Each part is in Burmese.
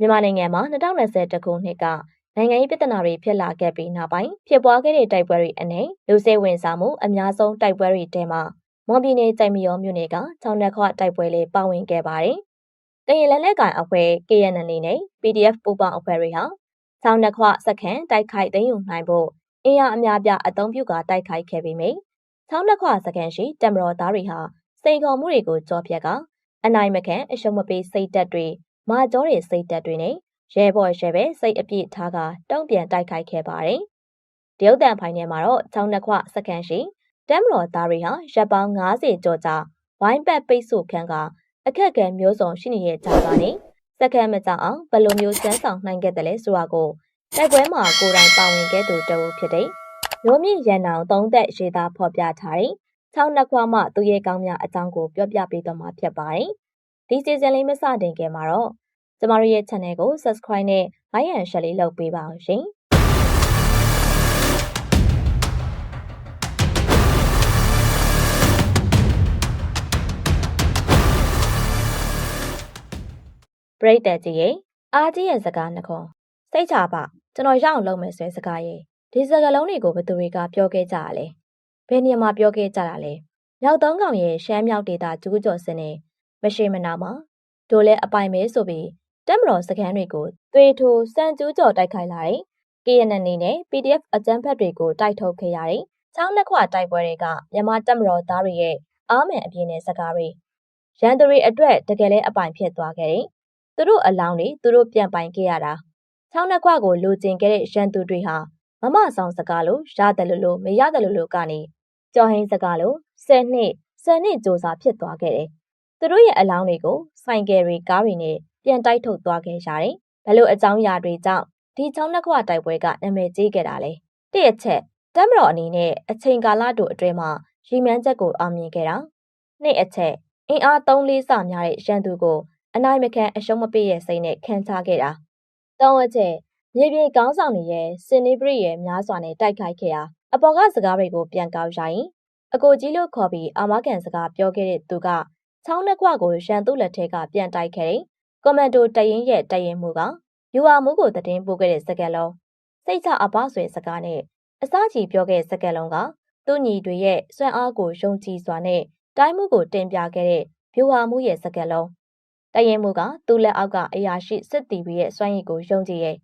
မြန်မာနိုင်ငံမှာ2020ခုနှစ်ကနိုင်ငံရေးပြဿနာတွေဖြစ်လာခဲ့ပြီးနောက်ပိုင်းဖြစ်ပွားခဲ့တဲ့တိုက်ပွဲတွေအနေလူစိတ်ဝင်စားမှုအများဆုံးတိုက်ပွဲတွေထဲမှာမွန်ပြည်နယ်ကြိုင်မရောမြို့နယ်ကချောင်းနှခွတိုက်ပွဲလေးပါဝင်ခဲ့ပါတယ်။ကရင်လက်လက်ကန်အဖွဲ့ KNL နဲ့ PDF ပူးပေါင်းအဖွဲ့တွေဟာချောင်းနှခွစခန်းတိုက်ခိုက်သိမ်းယူနိုင်ဖို့အင်အားအများပြအုံပြုကတိုက်ခိုက်ခဲ့ပြီးမိချောင်းနှခွစခန်းရှိတမတော်သားတွေဟာစိန်ခေါ်မှုတွေကိုကြောပြက်ကအနိုင်မခံအရှုံးမပေးစိတ်တက်တွေ မာကြောတွေစိတ်တက်တွေနဲ့ရဲဘော်ရဲပဲစိတ်အပြည့်ထားကတုံ့ပြန်တိုက်ခိုက်ခဲ့ပါတယ်။တရုတ်တန်ဖိုင်ထဲမှာတော့ချောင်းနှခွစကန်ရှိတမ်မတော်သားတွေဟာရပ်ပေါင်း90ကျော်ကြာဝိုင်းပတ်ပိတ်ဆို့ခံကအခက်အခဲမျိုးစုံရှိနေတဲ့ကြားကနေစကန်မကြအောင်ဘယ်လိုမျိုးစမ်းဆောင်နိုင်ခဲ့တယ်လဲဆိုတာကိုတိုက်ပွဲမှာကိုယ်တိုင်ပါဝင်ခဲ့သူတဦးဖြစ်တဲ့မျိုးမြင့်ရန်အောင်သုံးသက်ရေးသားဖော်ပြထားတဲ့ချောင်းနှခွမှသူရဲ့ကောင်းများအကြောင်းကိုပြောပြပေးတော့မှာဖြစ်ပါတယ်။ဒီစီဇန်လေးမစတင်ခင်မှာတော့ ကျမတို့ရဲ့ channel ကို subscribe နဲ့ like and share လေးလုပ်ပေးပါအောင်ရှင်ပရိသတ်ကြီးရဲ့အားကြီးရဲ့စကားနှခွန်စိတ်ချပါကျွန်တော်ရအောင်လုပ်မယ်ဆိုတဲ့စကားရဲ့ဒီစကားလုံးတွေကိုဘယ်သူတွေကပြောခဲ့ကြရလဲဘယ်နေရာမှာပြောခဲ့ကြတာလဲမြောက်သုံးကောင်ရဲ့ရှမ်းမြောက်ဒေသကျူးကျော်စင်းနဲ့မရှိမနာမှာတို့လဲအပိုင်မဲဆိုပြီး တက်မတော်စခန်းတွေကိုသွေးထိုးစံကျူးကျော်တိုက်ခိုက်လာတဲ့ KNN နဲ့ PDF အကြမ်းဖက်တွေကိုတိုက်ထုတ်ခဲ့ရတဲ့ချောင်းနှစ်ခွတိုက်ပွဲတွေကမြန်မာတက်မတော်သားတွေရဲ့အားမယ်အပြင်းနဲ့စကားတွေရန်သူတွေအတွက်တကယ်လဲအပိုင်ဖြစ်သွားခဲ့တယ်။သူတို့အလောင်းတွေသူတို့ပြန်ပိုင်ခဲ့ရတာချောင်းနှစ်ခွကိုလူကျင်ခဲ့တဲ့ရန်သူတွေဟာမမဆောင်စကားလို့ရတယ်လို့လို့မရတယ်လို့လို့ကနေကြော်ဟင်းစကားလို့ဆယ်နှစ်ဆယ်နှစ်စ조사ဖြစ်သွားခဲ့တယ်။သူတို့ရဲ့အလောင်းတွေကိုဆိုင်ကယ်တွေကားတွေနဲ့ ပြန်တိုက်ထုတ်သွားခဲ့ရတယ်။ဘယ်လိုအကြောင်းအရာတွေကြောင့်ဒီချောင်းနှခွတိုက်ပွဲကနာမည်ကြီးခဲ့တာလဲ။တစ်အချက်တမ်မတော်အနေနဲ့အချိန်ကာလတို့အတွင်းမှာရီမန်းချက်ကိုအောင်မြင်ခဲ့တာ။နှစ်အချက်အင်အား၃လေးဆများတဲ့ရန်သူကိုအနိုင်မခံအရှုံးမပေးရဲ့စိတ်နဲ့ခံချခဲ့တာ။သုံးအချက်မြေပြင်ကောင်းဆောင်တွေရဲ့စင်နေပရိရဲ့များစွာနဲ့တိုက်ခိုက်ခဲ့တာအပေါ်ကစကားတွေကိုပြန်ကောက်ရရင်အကိုကြီးလို့ခေါ်ပြီးအာမခံစကားပြောခဲ့တဲ့သူကချောင်းနှခွကိုရန်သူလက်ထဲကပြန်တိုက်ခဲ့တယ် ကွန်မန်ဒိုတရင်ရဲ့တရင်မှုကယူဟာမှုကိုတည်င်းပို့ခဲ့တဲ့စကက်လုံးစိတ်ချအပဆွေစကားနဲ့အစကြီးပြောခဲ့စကက်လုံးကသူ့ညီတွေရဲ့စွမ်းအားကိုယုံကြည်စွာနဲ့တိုင်းမှုကိုတင်ပြခဲ့တဲ့ဗျူဟာမှုရဲ့စကက်လုံးတရင်မှုကသူ့လက်အောက်ကအရာရှိစစ်တီတွေရဲ့စွမ်းရည်ကိုယုံကြည်ရဲ့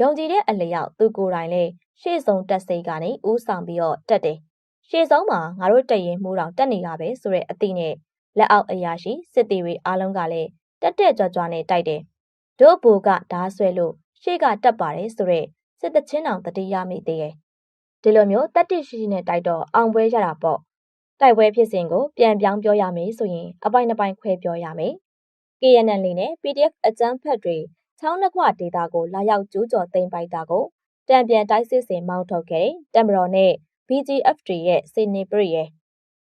ယုံကြည်တဲ့အလျောက်သူကိုယ်တိုင်လည်းရှေ့ဆုံးတက်စိတ်ကနေဥဆောင်ပြီးတော့တက်တယ်ရှေ့ဆုံးမှာငါတို့တရင်မှုတော်တက်နေတာပဲဆိုတဲ့အသည့်နဲ့လက်အောက်အရာရှိစစ်တီတွေအားလုံးကလည်း တက်တက်ကြွကြွနဲ့တိုက်တယ်။တို့ဘူကဓားဆွဲလို့ရှေ့ကတက်ပါတယ်ဆိုတော့စစ်တချင်းအောင်တတိယမိသေးရဲ့။ဒီလိုမျိုးတက်တိရှိရှိနဲ့တိုက်တော့အောင်ပွဲရတာပေါ့။တိုက်ပွဲဖြစ်စဉ်ကိုပြန်ပြောင်းပြောရမယ်ဆိုရင်အပိုင်းတစ်ပိုင်းခွဲပြောရမယ်။ KNL နဲ့ PDF အကြမ်းဖက်တွေချောင်းနှခွဒေတာကိုလာရောက်ကျူးကျော်သိမ်းပိုက်တာကိုတံပြန်တိုက်စစ်စင်မောင်းထုတ်ခဲ့တံမတော်နဲ့ BGF တွေရဲ့စင်နေပရိရဲ့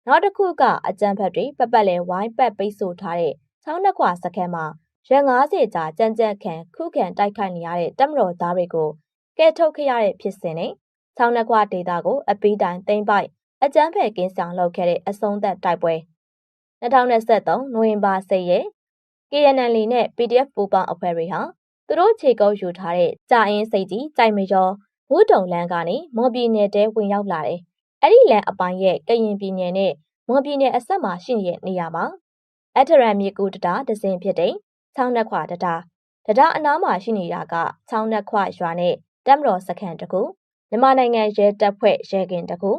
နောက်တစ်ခုကအကြမ်းဖက်တွေပပတ်လဲဝိုင်းပတ်ပိတ်ဆို့ထားတဲ့ ချောင်းနှစ်ခွစခန်းမှာရက်90ကြာကြမ်းကြမ်းခံခုခံတိုက်ခိုက်နေရတဲ့တပ်မတော်သားတွေကိုကဲထုတ်ခဲ့ရတဲ့ဖြစ်စဉ်နဲ့ချောင်းနှစ်ခွဒေသကိုအပီးတိုင်သိမ်းပိုက်အကြမ်းဖက်ကင်းဆောင်လုပ်ခဲ့တဲ့အဆုံးသက်တိုက်ပွဲ2023နိုဝင်ဘာ10ရက် KNL နဲ့ PDF ပူပေါင်းအဖွဲ့တွေဟာသူတို့ခြေကုပ်ယူထားတဲ့ကြာအင်းစိတ်ကြီးကြိုက်မရောဝုတုံလန်းကနေမွန်ပြည်နယ်တဲဝင်ရောက်လာတယ်။အဲ့ဒီလန်အပိုင်းရဲ့ကရင်ပြည်နယ်နဲ့မွန်ပြည်နယ်အဆက်မှာရှိနေတဲ့နေရာမှာ အထရံမြေကူတတာဒဇင်ဖြစ်တဲ့ချောင်းနှက်ခွာတတာတတာအနားမှာရှိနေတာကချောင်းနှက်ခွာရွာနဲ့တက်မတော်စခန်းတကူမြန်မာနိုင်ငံရဲတပ်ဖွဲ့ရဲကင်တကူ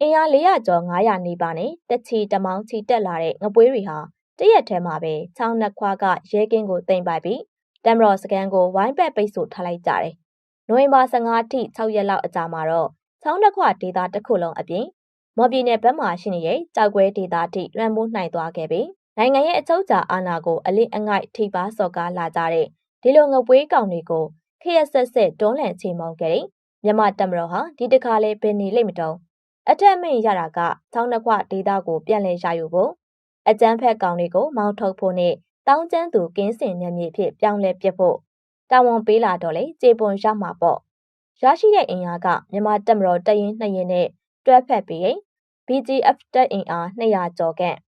အင်အား400ကျော်900နီးပါးနဲ့တချီတမောင်းချီတက်လာတဲ့ငပွေးတွေဟာတရက်ထဲမှာပဲချောင်းနှက်ခွာကရဲကင်းကိုတင်ပိုက်ပြီးတက်မတော်စခန်းကိုဝိုင်းပတ်ပိတ်ဆို့ထားလိုက်ကြတယ်။နိုဝင်ဘာ15ထိ6ရက်လောက်အကြာမှာတော့ချောင်းနှက်ခွာဒေသတစ်ခုလုံးအပြင်မော်ပြည်နယ်ဘက်မှာရှိနေတဲ့ကြောက်ကွဲဒေသထိလွှမ်းမိုးနိုင်သွားခဲ့ပြီး နိုင်ငံရဲ့အချုပ်အခြာအာဏာကိုအလစ်အငိုက်ထိပါစော်ကားလာကြတဲ့ဒီလိုငပွေးကောင်တွေကိုခရက်ဆက်ဆက်တွန်းလှန်ချိန်မောင်းခဲ့တဲ့မြမတက်မတော်ဟာဒီတခါလဲဘယ်နေလိမ့်မတုံအထက်မင်းရတာကသောင်းနှခွဒေတာကိုပြန်လဲရယူဖို့အကျန်းဖက်ကောင်တွေကိုမောင်းထုတ်ဖို့နဲ့တောင်းကျမ်းသူကင်းစင်နေမြေဖြစ်ပြောင်းလဲပစ်ဖို့တာဝန်ပေးလာတော့လေကြေပွန်ရမှာပေါ့ရရှိတဲ့အင်အားကမြမတက်မတော်တရင်နှစ်ရင်နဲ့တွဲဖက်ပြီး BGF တက်အင်အား200ကျော်ခန့်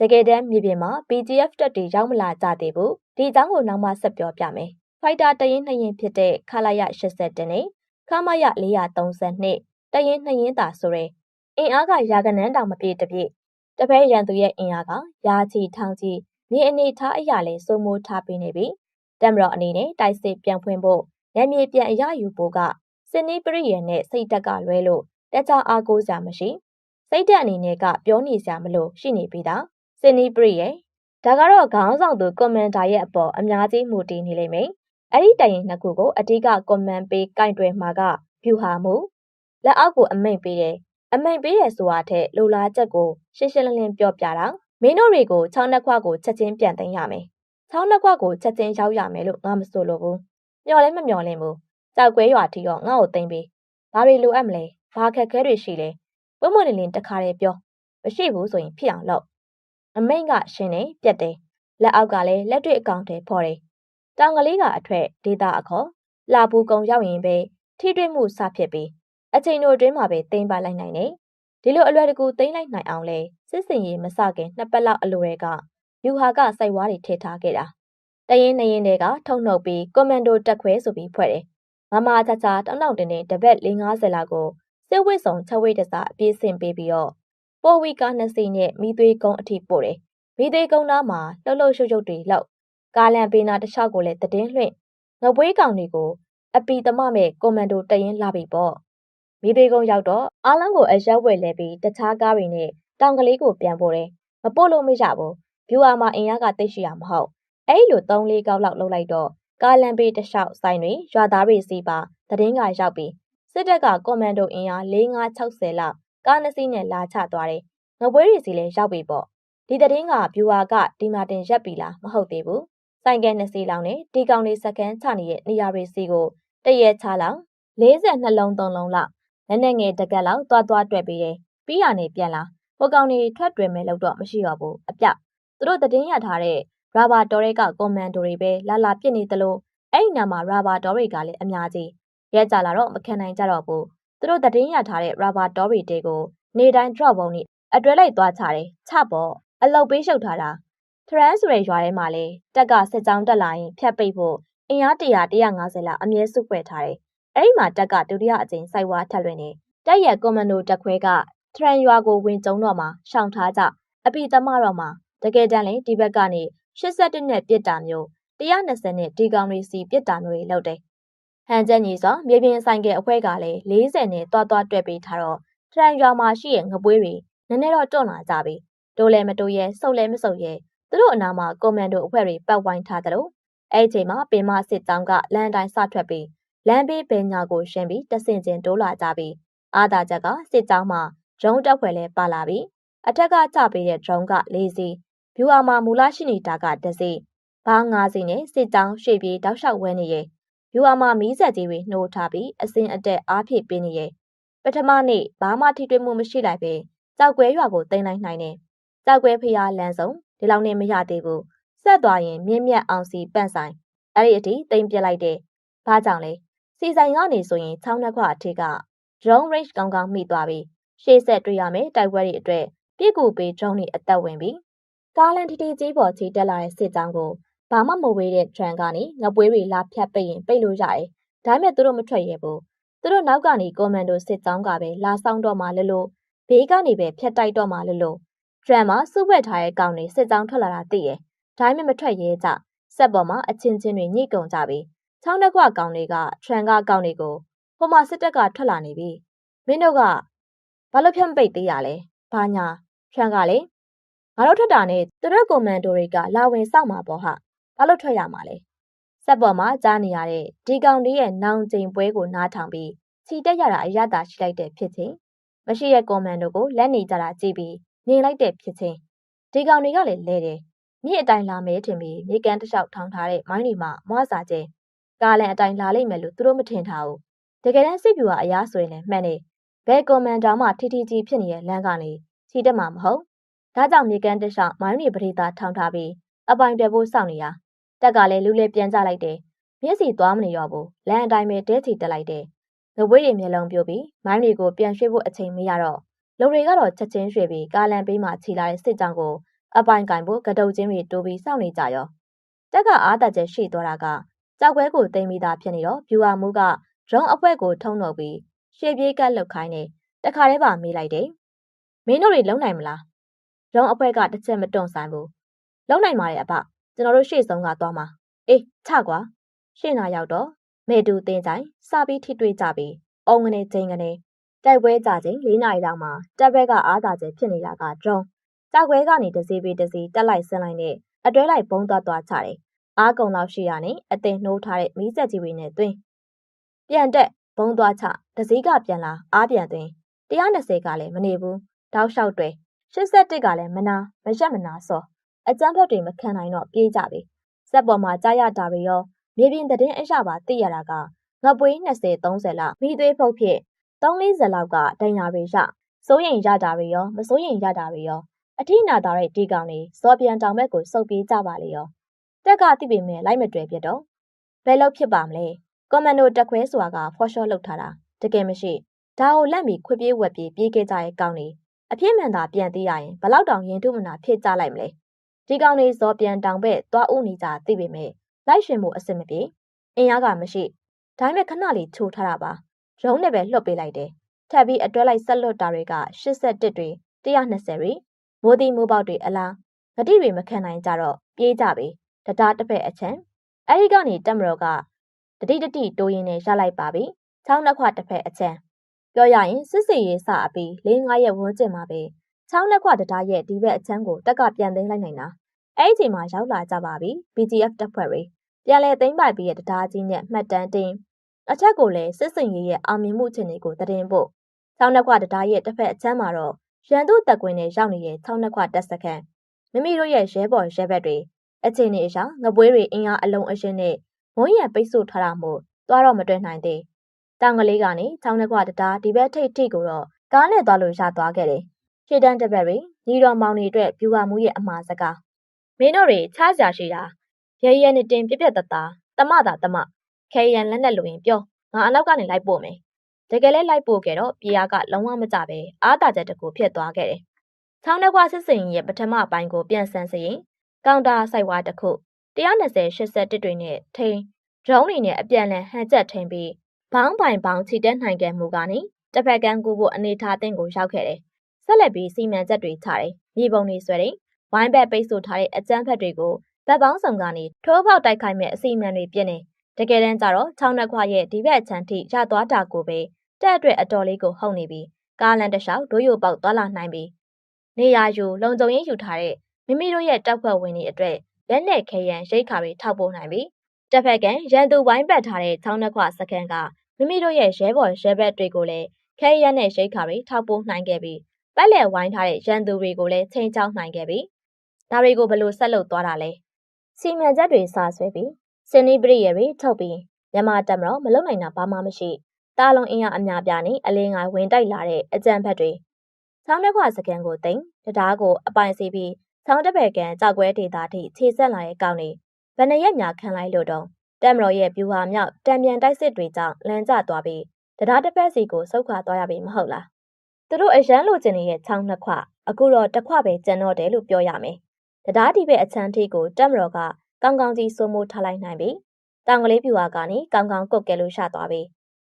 တကယ်တမ်းမြေပြင်မှာ BGF တက်တွေရောက်မလာကြသေးဘူးဒီအကြောင်းကိုနောက်မှဆက်ပြောပြမယ်ဖိုက်တာတရင်နှစ်ရင်ဖြစ်တဲ့ခလာရ80နဲ့ခမရ432တရင်နှစ်ရင်သာဆိုရဲအင်အားကရာကနန်းတောင်မပြည့်တပြည့်တပည့်ရန်သူရဲ့အင်အားကရာချီထောင်ချီမြေအနေထားအရာလဲစိုးမိုးထားပေးနေပြီတမ်မတော်အနေနဲ့တိုက်စစ်ပြန်ဖွင့်ဖို့ရမြေပြန်အရယူဖို့ကစင်နီပရိယေနဲ့စိတ်တက်ကလွဲလို့တခြားအားကိုးစရာမရှိစိတ်တက်အနေနဲ့ကပြောနေစရာမလိုရှိနေပြီသား စင်နီပရိယေဒါကတော့ခေါင်းဆောင်သူကွန်မန်ဒါရဲ့အပေါ်အများကြီးမူတည်နေလိမ့်မယ်အဲ့ဒီတိုင်ရင်နှစ်ခုကိုအဓိကကွန်မန်ပေးကင်တွယ်မှာကဖြူဟာမှုလက်အောက်ကိုအမိန်ပေးတယ်အမိန်ပေးရဆိုတာထက်လိုလားချက်ကိုရှင်းရှင်းလင်းလင်းပြောပြတာမင်းတို့တွေကိုချောင်းနှက်ခွကိုချက်ချင်းပြန်သိမ်းရမယ်ချောင်းနှက်ခွကိုချက်ချင်းရောက်ရမယ်လို့ငါမဆိုလို့ဘူးမျော်လဲမမျော်လင့်ဘူးကြောက်ကွဲရွာထီတော့ငါ့ကိုသိမ်းပေးဘာတွေလိုအပ်မလဲဘာခက်ခဲတွေရှိလဲပွင့်ပွင့်လင်းလင်းတခါတည်းပြောမရှိဘူးဆိုရင်ဖြစ်အောင်လုပ် အမိန်ကရှင်းတယ်ပြက်တယ်လက်အောက်ကလည်းလက်တွေ့အကောင့်တွေဖော်တယ်တောင်ကလေးကအထက်ဒေတာအခေါ်လာဘူးကုံရောက်ရင်ပဲထိတွေ့မှုစဖြစ်ပြီးအချိန်တို့အတွင်းမှာပဲသိမ်းပါလိုက်နိုင်တယ်ဒီလိုအလွယ်တကူသိမ်းလိုက်နိုင်အောင်လဲစစ်စင်ရေးမစခင်နှစ်ပတ်လောက်အလိုတွေကယူဟာကစိုက်ဝါးတွေထည့်ထားခဲ့တာတရင်နေရင်တွေကထုံနှုတ်ပြီးကွန်မန်ဒိုတက်ခွဲဆိုပြီးဖွဲ့တယ်မမချာချာတောင်းတောင်းတင်းတင်းတပတ်450လောက်ကိုစစ်ဝစ်ဆောင်ချက်ဝိတ်တစားအပြည့်စင်ပေးပြီးတော့ ပိုဝီကာနှစ်စီနဲ့မိသွေးကုန်းအထိပို့တယ်မိသွေးကုန်းသားမှာလှုပ်လှုပ်ရှုပ်ရှုပ်တွေလောက်ကာလန်ပေးနာတခြားကိုလည်းတည်င်းလွှင့်ငပွေးကောင်တွေကိုအပီသမမဲ့ကွန်မန်ဒိုတရင်လာပြီပေါ့မိသွေးကုန်းရောက်တော့အားလုံးကိုအရက်ဝဲလဲပြီးတခြားကားတွေနဲ့တောင်ကလေးကိုပြန်ပို့တယ်မပို့လို့မရဘူးဗျူဟာမှာအင်အားကတိတ်ရှိရမဟုတ်အဲ့လို3လေးကောက်လောက်လှုပ်လိုက်တော့ကားလန်ပေးတလျှောက်ဆိုင်တွေရွာသားတွေစီပါသတင်းကရောက်ပြီးစစ်တပ်ကကွန်မန်ဒိုအင်အား4560လောက် ကားနှစ်စီးနဲ့လာချသွားတယ်။ငပွဲတွေစီလည်းရောက်ပြီပေါ့။ဒီသတင်းကဗျူဟာကဒီမာတင်ရက်ပြီလားမဟုတ်သေးဘူး။ဆိုင်ကဲနှစ်စီးလောက်နဲ့ဒီကောင်လေးစကန်ချနေတဲ့နေရာတွေစီကိုတရက်ချလောက်42လုံး3လုံးလောက်လက်နဲ့ငယ်တကက်လောက်သွားသွားတွေ့ပြီးတယ်။ပြီးရနေပြန်လာဟိုကောင်တွေထွက်တွင်မဲ့လို့တော့မရှိတော့ဘူးအပြ။သူတို့သတင်းရထားတဲ့ရာဘာတော်တွေကကွန်မန်ဒိုတွေပဲလာလာပြစ်နေသလိုအဲ့ဒီနာမှာရာဘာတော်တွေကလည်းအများကြီးရဲကြလာတော့မခံနိုင်ကြတော့ဘူး သူတို့တည်င်းရထားတဲ့ ရာဘာတော်တွေတဲကို နေတိုင်း drop ဘုံနဲ့အတွဲလိုက်သွားချတယ် ချပေါ့ အလုတ်ပေးရှုပ်ထားတာ ထရန်ဆိုတဲ့ရွာထဲမှာလေတက်က စစ်ကြောင်းတက်လာရင် ဖြတ်ပိတ်ဖို့ အင်အား100 150လောက် အမြဲစုဖွဲ့ထားတယ် အဲ့ဒီမှာတက်က ဒုတိယအကြိမ် စိုက်ဝါထက်လွင်နေတက်ရက်ကွန်မန်ဒိုတက်ခွဲက ထရန်ရွာကို ဝင်ကျုံတော့မှရှောင်ထားကြ အပိသမတော့မှတကယ်တမ်းလေဒီဘက်ကနေ81နဲ့ပြစ်တာမျိုး120နဲ့ ဒီကောင်တွေစီပြစ်တာမျိုးတွေလုပ်တယ် ဟန်ချက်ညီစွာမြေပြင်ဆိုင်ကအဖွဲ့ကလည်း40နဲ့တွားတွားတွဲပေးထားတော့ထရန်ရွာမှာရှိတဲ့ငပွေးတွေနည်းနည်းတော့တွန့်လာကြပြီတိုးလဲမတိုးရဲစုပ်လဲမစုပ်ရဲသူတို့အနာမှာကွန်မန်ဒိုအဖွဲ့တွေပတ်ဝိုင်းထားတယ်လို့အဲ့ချိန်မှာပင်မစစ်တောင်းကလန်တိုင်းစထွက်ပြီးလမ်းဘေးဘဲညာကိုရှင်းပြီးတဆင်ကျင်တိုးလာကြပြီးအာသာချက်ကစစ်တောင်းမှာဒရုန်းတက်ဖွဲ့လဲပါလာပြီးအထက်ကချပေးတဲ့ဒရုန်းက၄စီးဗျူအာမှာမူလရှိနေတာကတစ်စီးဘား၅စီးနဲ့စစ်တောင်းရွှေပြေးတောက်လျှောက်ဝဲနေရဲ့ ယူအာမှာမီးဆက်ကြီးတွေနှိုးထားပြီးအစင်အတက်အားဖြည့်ပေးနေရဲ့ပထမနေ့ဘာမှထိတွေ့မှုမရှိလိုက်ပဲကြောက်ကွဲရွာကိုတင်လိုက်နိုင်တယ်။ကြောက်ကွဲဖျားလန်းဆုံးဒီလောက်နဲ့မရသေးဘူး။ဆက်သွားရင်မြင့်မြတ်အောင်စီပန့်ဆိုင်အဲ့ဒီအထိတင်ပြလိုက်တယ်။ဘာကြောင့်လဲ။စီဆိုင်ကနေဆိုရင်ချောင်းနှက်ခွအထက်က drone range ကောင်းကောင်းမိသွားပြီ။ရှေ့ဆက်တွေ့ရမယ်တိုက်ပွဲတွေအတွက်ပြစ်ကူပေး drone တွေအသက်ဝင်ပြီ။ကားလန်တီတီကြီးပေါ်ချီတက်လာတဲ့စစ်ကြောင်းကို ဘာမှမဝေးတဲ့ train ကနေငပွေးတွေလာဖြတ်ပိတ်ရင်ပိတ်လို့ရတယ်။ဒါပေမဲ့သူတို့မထွက်ရဲဘူး။သူတို့နောက်ကနေကွန်မန်ဒိုစစ်ကြောင်းကပဲလာဆောင်တော့မှလလို့ဘေးကနေပဲဖြတ်တိုက်တော့မှလလို့ train မှာစုဝက်ထားတဲ့ကောင်တွေစစ်ကြောင်းထွက်လာတာသိရဲ့။ဒါပေမဲ့မထွက်ရဲကြ။ဆက်ပေါ်မှာအချင်းချင်းတွေညှိကုန်ကြပြီ။ချောင်းတစ်ခွကောင်တွေက train ကကောင်တွေကိုဟိုမှာစစ်တပ်ကထွက်လာနေပြီ။မင်းတို့ကဘာလို့ဖြတ်ပိတ်သေးရလဲ။ဘာညာ train ကလေငါတို့ထွက်တာနဲ့သူတို့ကွန်မန်ဒိုတွေကလာဝင်စောက်မှာပေါ့ဟာ ဘာလို့ထွက်ရမှာလဲစက်ပေါ်မှာကြားနေရတဲ့ဒီကောင်လေးရဲ့နောင်ကျိန်ပွဲကိုနားထောင်ပြီးခြိတက်ရတာအရသာရှိလိုက်တဲ့ဖြစ်ချင်းမရှိတဲ့ကွန်မန်ဒိုကိုလက်နေကြတာကြည့်ပြီးမြင်လိုက်တဲ့ဖြစ်ချင်းဒီကောင်တွေကလည်းလဲတယ်မြစ်အတိုင်းလာမဲထင်ပြီးမြေကန်တစ်လျှောက်ထောင်ထားတဲ့မိုင်းတွေမှာမွားစာကျဲကားလန်အတိုင်းလာလိမ့်မယ်လို့သူတို့မထင်ထားဘူးတကယ်တမ်းစစ်ပြူကအရားဆိုရင်လည်းမှန်တယ်ဘယ်ကွန်မန်ဒါမှထီထီကြီးဖြစ်နေတဲ့လမ်းကနေခြိတက်မှာမဟုတ်ဒါကြောင့်မြေကန်တစ်လျှောက်မိုင်းတွေပရိသတ်ထောင်ထားပြီးအပိုင်ပြဖို့စောင့်နေတာ တက်ကလည်းလူလေးပြန်ကြလိုက်တယ်မျက်စီသွားမနေတော့ဘူးလမ်းအတိုင်းပဲတဲချီတက်လိုက်တယ်ငပွေးတွေမျက်လုံးပြိုပြီးမိုင်းတွေကိုပြန်ရွှေ့ဖို့အချိန်မရတော့လူတွေကတော့ချက်ချင်းရွှေ့ပြီးကားလန်ပေးမှခြီလာတဲ့စစ်ကြောင်းကိုအပိုင်ကင်ဖို့ကတုတ်ချင်းတွေတိုးပြီးစောင့်နေကြရောတက်ကအားတက်ချက်ရှိသွားတာကကြောက်ခွဲကိုတင်ပြီးသားဖြစ်နေတော့ဗျူဟာမူကဒရုန်းအဖွဲကိုထုံတော့ပြီးရှေ့ပြေးကတ်လုတ်ခိုင်းနေတခါတည်းပါမေးလိုက်တယ်မင်းတို့တွေလုံနိုင်မလားဒရုန်းအဖွဲကတစ်ချက်မတွန့်ဆိုင်ဘူးလုံနိုင်ပါတယ်အဖ ကျွန်တော်တို့ရှေ့ဆုံးကသွားမှာအေးချကွာရှေ့နာရောက်တော့မေတူတင်းကြိုင်စပြီးထိတွေ့ကြပြီးအုံငနေချင်းကနေတိုက်ပွဲကြချိန်၄နာရီလောက်မှာတပ်ဘက်ကအားသာချက်ဖြစ်နေတာကဒရုန်းကြောက်ခွဲကနေတစီပြီးတစီတက်လိုက်ဆင်းလိုက်နဲ့အတွဲလိုက်ဘုံသွားသွားချတယ်အားကုံလောက်ရှိရနဲ့အတင်နှိုးထားတဲ့မီးစက်ကြီးတွေနဲ့တွင်းပြန်တက်ဘုံသွားချတစည်းကပြန်လာအားပြန်တွင်း120ကလည်းမနေဘူးတောက်လျှောက်တွေ81ကလည်းမနာမရက်မနာစော အကျန်းဖက်တွေမခံနိုင်တော့ပြေးကြပြီစက်ပေါ်မှာကြားရတာတွေရောမြေပြင်သတင်းအရပါသိရတာကငပွေး20 30လောက်မိသွေးဖုတ်ဖြစ်340လောက်ကဒဏ်ရာတွေရစိုးရင်ရတာတွေရောမစိုးရင်ရတာတွေရောအထိနာတာတဲ့ဒီကောင်လေးစောပြန်တောင်ဘက်ကိုစုပ်ပြေးကြပါလေရောတက်ကတိပေမဲ့လိုက်မတွေ့ပြတော့ဘယ်လောက်ဖြစ်ပါမလဲကွန်မန်ဒိုတက်ခွဲဆိုတာကဖော်ရှော့လောက်ထားတာတကယ်မရှိဒါကိုလက်မီခွေပြေးဝက်ပြေးပြေးခဲ့ကြရဲ့ကောင်လေးအပြစ်မှန်သာပြန်သိရရင်ဘလောက်တောင်ရင်ထုမနာဖြစ်ကြလိုက်မလဲ ဒီကောင်လေးဇောပြန်တောင်ဘက်သွားဦးနေကြသိပေမဲ့လိုက်ရှင်မှုအစ်စ်မပြေအင်အားကမရှိဒါပေမဲ့ခဏလေးချိုးထားတာပါရုံးနဲ့ပဲလှုပ်ပေးလိုက်တယ်ထပ်ပြီးအတွဲလိုက်ဆက်လွတ်တာတွေက81တွေ120တွေမိုးတိမိုးပေါက်တွေအလားဂတိတွေမခံနိုင်ကြတော့ပြေးကြပြီတတားတစ်ဖက်အချမ်းအဲဒီကနေတက်မတော်ကတတိတတိတိုးရင်းနဲ့ရလိုက်ပါပြီချောင်းနှစ်ခွတစ်ဖက်အချမ်းပြောရရင်စစ်စီရေးစအပြီး၄၅ရက်ဝန်းကျင်မှာပဲ ချောင်းနှစ်ခွတတားရဲ့ဒီဘက်အချမ်းကိုတက်ကပြန်သိမ်းလိုက်နိုင်တာအဲ့ဒီချိန်မှာရောက်လာကြပါပြီ BGF တပ်ဖွဲ့တွေပြန်လဲသိမ်းပိုက်ပြီးရဲ့တရားကြီးနဲ့မှတ်တမ်းတင်အချက်ကိုလည်းစစ်စင်ရေးရဲ့အောင်မြင်မှုအခြေအနေကိုသတင်းပို့ချောင်းနှစ်ခွတရားရဲ့တစ်ဖက်အချမ်းမှာတော့ရန်သူတပ်ကွင်းနဲ့ရောက်နေတဲ့ချောင်းနှစ်ခွတပ်စခန်းမိမိတို့ရဲ့ရဲဘော်ရဲဘက်တွေအခြေအနေအရငပွေးတွေအင်အားအလုံးအရှင်းနဲ့မုံရံပိတ်ဆို့ထားတာမို့သွားတော့မတွေ့နိုင်သေးတောင်ကလေးကနေချောင်းနှစ်ခွတရားဒီဘက်ထိပ်ထိပ်ကိုတော့ကားနဲ့သွားလို့ရသွားခဲ့တယ် ရှေ့တန်းတစ်ဘက်တွေညီတော်မောင်တွေအတွက်ပြူဟာမှုရဲ့အမှားစကားမင်းတို့တွေချားကြရှိတာရဲရဲနဲ့တင်ပြပြတသားတမတာတမခဲရန်လက်နဲ့လိုရင်ပြောငါအနောက်ကနေလိုက်ပို့မယ်တကယ်လဲလိုက်ပို့ခဲ့တော့ပြေးရကလုံးဝမကြပဲအားတာချက်တကူဖြစ်သွားခဲ့တယ်ချောင်းနှခွစစ်စင်ရဲ့ပထမပိုင်းကိုပြန်ဆန်းစရင်ကောင်တာဆိုင်ဝါတစ်ခု120 81တွေနဲ့ထိန်ဒရုန်းတွေနဲ့အပြန်လန်ဟန်ချက်ထိန်ပြီးဘောင်းပိုင်ဘောင်းချီတက်နိုင်ခဲ့မှုကနေတစ်ဖက်ကန်းကူဖို့အနေထားတင်ကိုရောက်ခဲ့တယ် ဆက်လက်ပြီးစီမံချက်တွေချတယ်မြေပုံတွေဆွဲတယ်ဝိုင်းဘက်ပိတ်ဆို့ထားတဲ့အကြမ်းဖက်တွေကိုဗတ်ပေါင်းဆောင်ကနေထိုးပေါက်တိုက်ခိုက်မဲ့အစီအမံတွေပြည့်နေတကယ်တမ်းကျတော့ချောင်းနှက်ခွရဲ့ဒီဘက်အချမ်းထိရသွားတာကိုပဲတက်အတွက်အတော်လေးကိုဟုတ်နေပြီးကားလန်တစ်လျှောက်ဒိုးယိုပေါက်သွားလာနိုင်ပြီးနေရာယူလုံခြုံရေးယူထားတဲ့မိမိတို့ရဲ့တပ်ဖွဲ့ဝင်တွေအတွက်လက်နဲ့ခဲရန်ရိတ်ခါတွေထောက်ပို့နိုင်ပြီးတစ်ဖက်ကရန်သူဝိုင်းပတ်ထားတဲ့ချောင်းနှက်ခွစခန်းကမိမိတို့ရဲ့ရဲဘော်ရဲဘက်တွေကိုလည်းခဲရန်နဲ့ရိတ်ခါတွေထောက်ပို့နိုင်ခဲ့ပြီး ပတ်လည်ဝိုင်းထားတဲ့ရန်သူတွေကိုလည်းချိန်ချောက်နိုင်ခဲ့ပြီးဒါတွေကိုဘယ်လိုဆက်လုပ်သွားတာလဲစီမံချက်တွေစာဆွဲပြီးစင်နီပရိရတွေထုတ်ပြီးမြန်မာတပ်မတော်မလုံနိုင်တာဘာမှမရှိတာလုံအင်အားအများပြားနဲ့အလင်းငိုင်းဝင်တိုက်လာတဲ့အကြံဖက်တွေချောင်းတစ်ခွစကန်ကိုတင်တရားကိုအပိုင်စီပြီးချောင်းတစ်ဘက်ကန်ကြောက်ကွဲဒေတာထိခြေဆက်လာတဲ့ကောင်းနေဗနရက်ညာခံလိုက်လို့တော့တက်မတော်ရဲ့ပြူဟာမြောက်တံပြန်တိုက်စစ်တွေကြောင့်လမ်းကျသွားပြီးတရားတစ်ဖက်စီကိုဆုတ်ခွာသွားရပြီမဟုတ်လား သူတို့အရန်လိုချင်နေတဲ့ချောင်းနှစ်ခွအခုတော့တစ်ခွပဲကျန်တော့တယ်လို့ပြောရမယ်တရားဒီဘက်အချမ်းထိကိုတက်မတော်ကကောင်းကောင်းကြီးစိုးမိုးထားလိုက်နိုင်ပြီတောင်ကလေးပြူဟာကနေကောင်းကောင်းကုတ်ကဲလို့ရသွားပြီ